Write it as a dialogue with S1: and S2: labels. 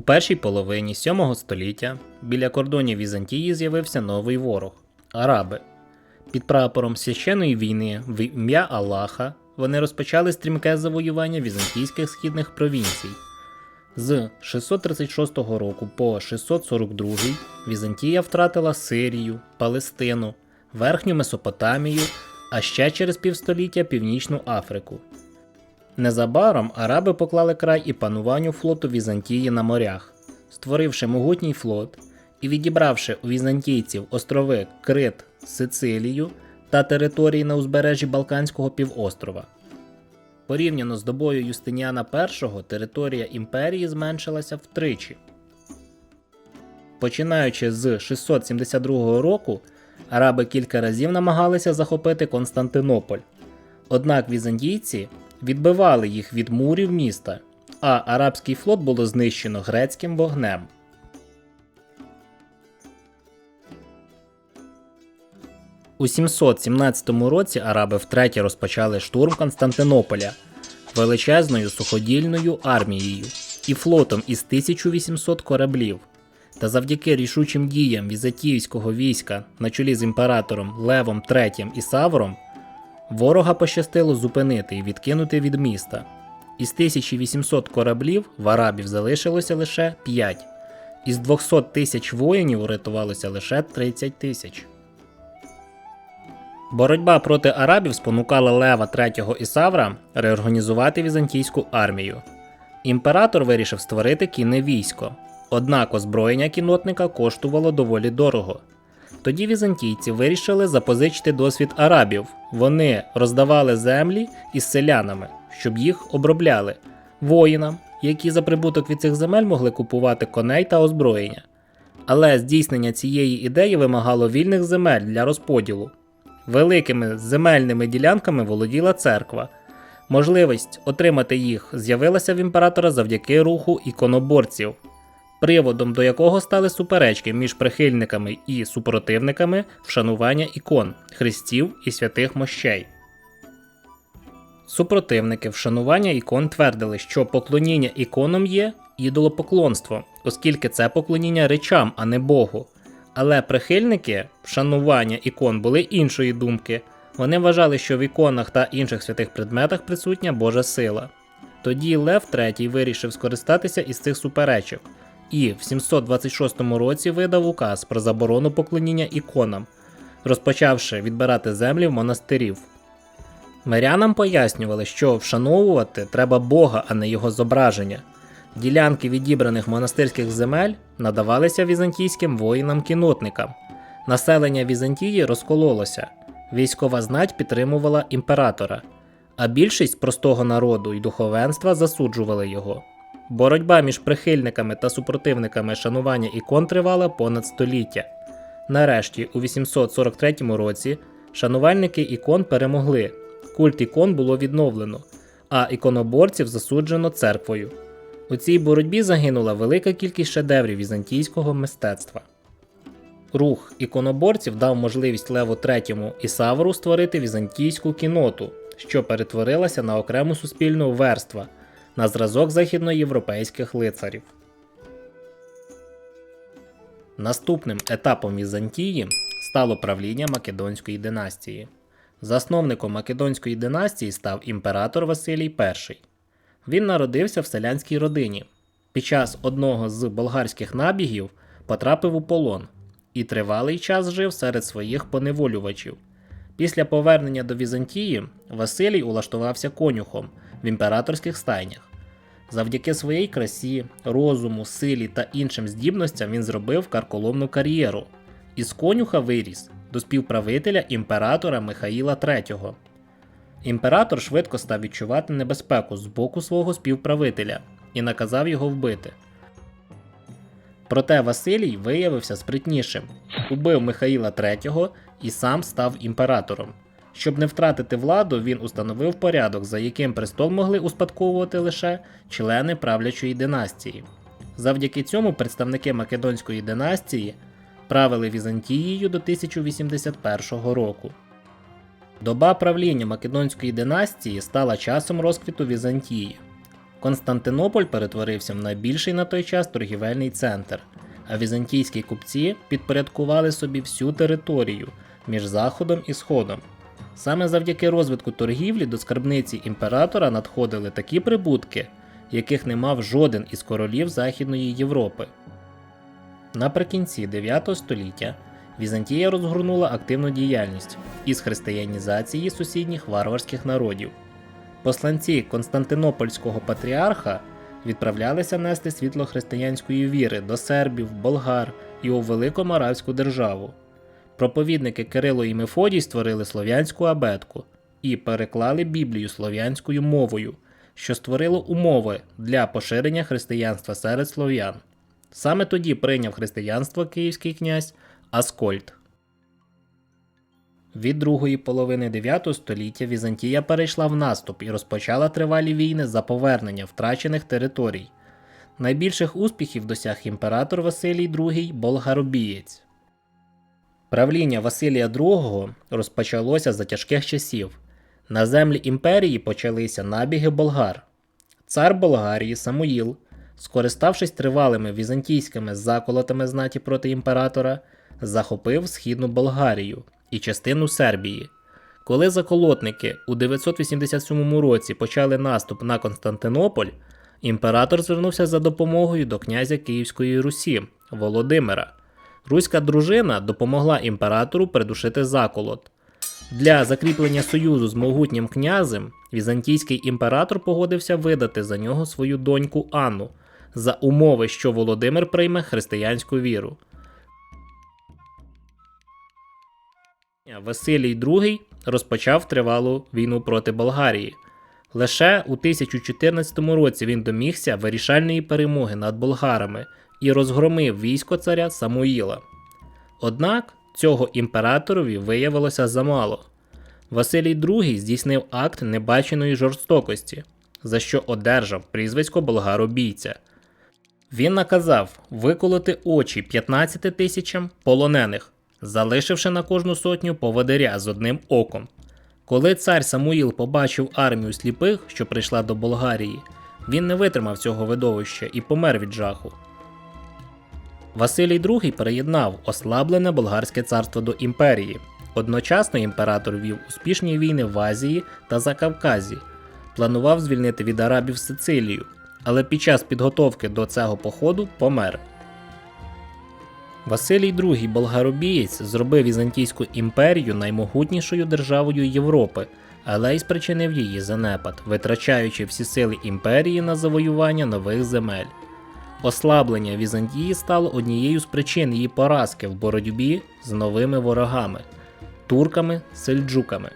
S1: У першій половині 7 століття біля кордонів Візантії з'явився новий ворог араби. Під прапором священої війни в ім'я Аллаха вони розпочали стрімке завоювання візантійських східних провінцій. З 636 року по 642 Візантія втратила Сирію, Палестину, Верхню Месопотамію, а ще через півстоліття Північну Африку. Незабаром араби поклали край і пануванню флоту Візантії на морях, створивши могутній флот і відібравши у візантійців острови Крит, Сицилію та території на узбережжі Балканського півострова. Порівняно з добою Юстиніана І, територія імперії зменшилася втричі. Починаючи з 672 року, араби кілька разів намагалися захопити Константинополь. Однак візантійці відбивали їх від мурів міста, а арабський флот було знищено грецьким вогнем. У 717 році араби втретє розпочали штурм Константинополя величезною суходільною армією і флотом із 1800 кораблів. Та завдяки рішучим діям візантійського війська на чолі з імператором Левом III і Савром ворога пощастило зупинити і відкинути від міста. Із 1800 кораблів в арабів залишилося лише 5. Із 200 тисяч воїнів урятувалося лише 30 тисяч. Боротьба проти арабів спонукала Лева III і Савра реорганізувати візантійську армію. Імператор вирішив створити кінне військо, однак озброєння кіннотника коштувало доволі дорого. Тоді візантійці вирішили запозичити досвід арабів. Вони роздавали землі із селянами, щоб їх обробляли, воїнам, які за прибуток від цих земель могли купувати коней та озброєння. Але здійснення цієї ідеї вимагало вільних земель для розподілу. Великими земельними ділянками володіла церква. Можливість отримати їх з'явилася в імператора завдяки руху іконоборців, приводом до якого стали суперечки між прихильниками і супротивниками вшанування ікон, хрестів і святих мощей. Супротивники вшанування ікон твердили, що поклоніння іконам є ідолопоклонство, оскільки це поклоніння речам, а не Богу. Але прихильники вшанування ікон були іншої думки. Вони вважали, що в іконах та інших святих предметах присутня Божа сила. Тоді Лев III вирішив скористатися із цих суперечок і в 726 році видав указ про заборону поклоніння іконам, розпочавши відбирати землі в монастирів. Мирянам пояснювали, що вшановувати треба Бога, а не його зображення. Ділянки відібраних монастирських земель надавалися візантійським воїнам-кінотникам. Населення Візантії розкололося, військова знать підтримувала імператора, а більшість простого народу і духовенства засуджували його. Боротьба між прихильниками та супротивниками шанування ікон тривала понад століття. Нарешті, у 843 році, шанувальники ікон перемогли, культ ікон було відновлено, а іконоборців засуджено церквою. У цій боротьбі загинула велика кількість шедеврів візантійського мистецтва. Рух іконоборців дав можливість Леву III і Савору створити візантійську кіноту, що перетворилася на окрему суспільну верства на зразок західноєвропейських лицарів. Наступним етапом Візантії стало правління Македонської династії. Засновником Македонської династії став імператор Василій І. Він народився в селянській родині. Під час одного з болгарських набігів потрапив у полон і тривалий час жив серед своїх поневолювачів. Після повернення до Візантії Василій улаштувався конюхом в імператорських стайнях. Завдяки своїй красі, розуму, силі та іншим здібностям він зробив карколомну кар'єру. Із конюха виріс до співправителя імператора Михаїла III. Імператор швидко став відчувати небезпеку з боку свого співправителя і наказав його вбити. Проте Василій виявився спритнішим, убив Михаїла III і сам став імператором. Щоб не втратити владу, він установив порядок, за яким престол могли успадковувати лише члени правлячої династії. Завдяки цьому представники Македонської династії правили Візантією до 1081 року. Доба правління Македонської династії стала часом розквіту Візантії. Константинополь перетворився в найбільший на той час торгівельний центр, а візантійські купці підпорядкували собі всю територію між Заходом і Сходом. Саме завдяки розвитку торгівлі до скарбниці імператора надходили такі прибутки, яких не мав жоден із королів Західної Європи. Наприкінці 9 століття Візантія розгорнула активну діяльність із християнізації сусідніх варварських народів. Посланці Константинопольського патріарха відправлялися нести світло християнської віри до сербів, болгар і у Велику Моравську державу. Проповідники Кирило і Мефодій створили слов'янську абетку і переклали Біблію слов'янською мовою, що створило умови для поширення християнства серед слов'ян. Саме тоді прийняв християнство київський князь Аскольд. Від другої половини 9 століття Візантія перейшла в наступ і розпочала тривалі війни за повернення втрачених територій. Найбільших успіхів досяг імператор Василій II Болгаробієць. Правління Василія II розпочалося за тяжких часів. На землі імперії почалися набіги болгар. Цар Болгарії Самуїл, скориставшись тривалими візантійськими заколотами знаті проти імператора, захопив східну Болгарію і частину Сербії. Коли заколотники у 987 році почали наступ на Константинополь, імператор звернувся за допомогою до князя Київської Русі Володимира. Руська дружина допомогла імператору придушити заколот. Для закріплення союзу з могутнім князем візантійський імператор погодився видати за нього свою доньку Анну за умови, що Володимир прийме християнську віру. Василій II розпочав тривалу війну проти Болгарії. Лише у 1014 році він домігся вирішальної перемоги над болгарами і розгромив військо царя Самуїла. Однак цього імператорові виявилося замало. Василій II здійснив акт небаченої жорстокості, за що одержав прізвисько болгаробійця. Він наказав виколоти очі 15 тисячам полонених, залишивши на кожну сотню поводиря з одним оком. Коли цар Самуїл побачив армію сліпих, що прийшла до Болгарії, він не витримав цього видовища і помер від жаху. Василій II переєднав ослаблене болгарське царство до імперії. Одночасно імператор вів успішні війни в Азії та Закавказі, планував звільнити від арабів Сицилію, але під час підготовки до цього походу помер. Василій II Болгаробієць зробив Візантійську імперію наймогутнішою державою Європи, але й спричинив її занепад, витрачаючи всі сили імперії на завоювання нових земель. Ослаблення Візантії стало однією з причин її поразки в боротьбі з новими ворогами турками сельджуками.